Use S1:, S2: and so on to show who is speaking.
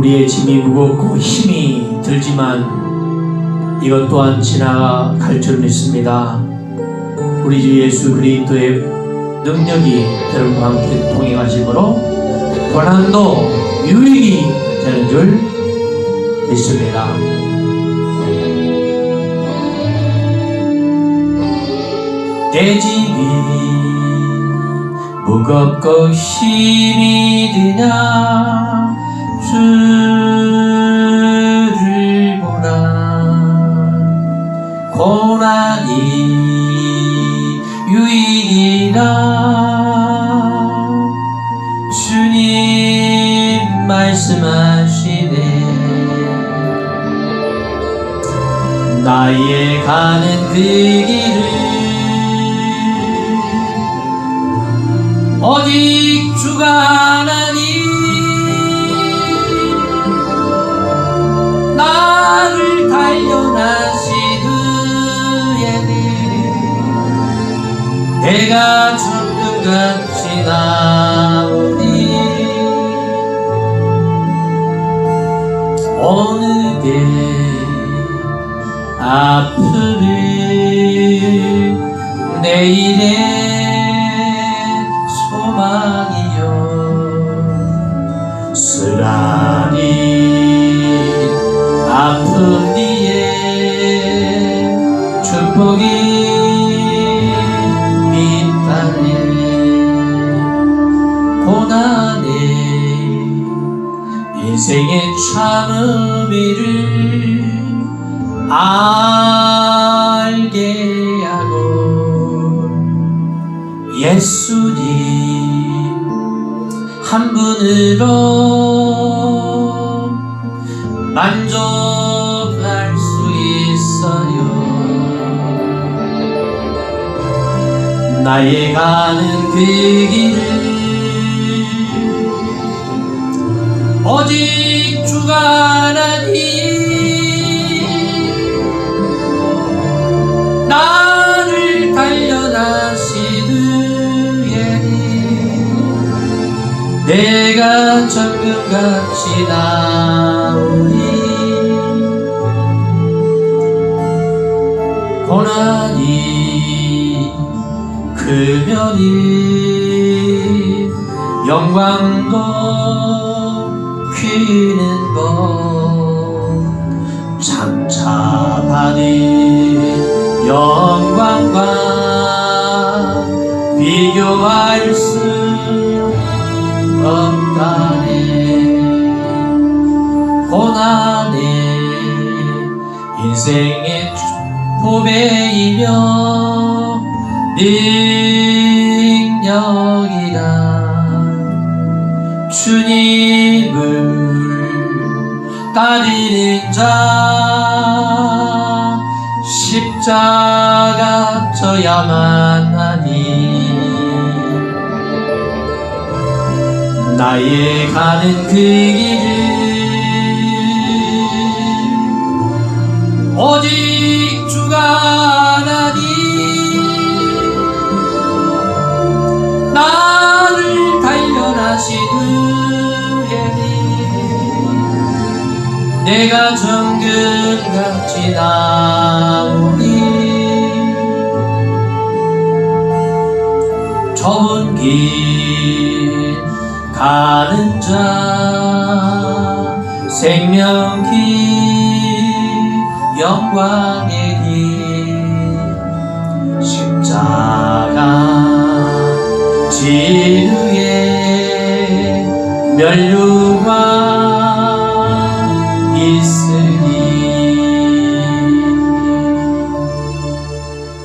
S1: 우리의 짐이 무겁고 힘이 들지만 이것 또한 지나갈 줄 믿습니다. 우리 주 예수 그리스도의 능력이 여러분과 함께 동행하심으로 고난도 유익이 되는 줄 믿습니다. 내 집이 무겁고 힘이 드냐 주를 보라 고난이 유익이라 주님 말씀하시네 나의 가는 그 길을 오직 주가 하나니 내가 천금같이 나오니 어느 게 아프리 내일의 소망이요 쓰라리 아픈 뒤에 축복이 인생의 참 의미를 알게 하고 예수님 한 분으로 만족할 수 있어요. 나의 가는 그 길을 오직 주가 하나니? 나를 단련하시느니. 내가 정금같이 나오니. 고난이 크면이 영광도 귀는 법 장차 받은 영광과 비교할 수 없다네. 고난의 인생의 포배이며 능력이다. 주님을 따르는 자 십자가 져야만 하니. 나의 가는 그 길을 오직 주가 내가 정금같이 나오니 좁은 길 가는 자 생명길 영광의 길 십자가 지루에 멸류관 있으니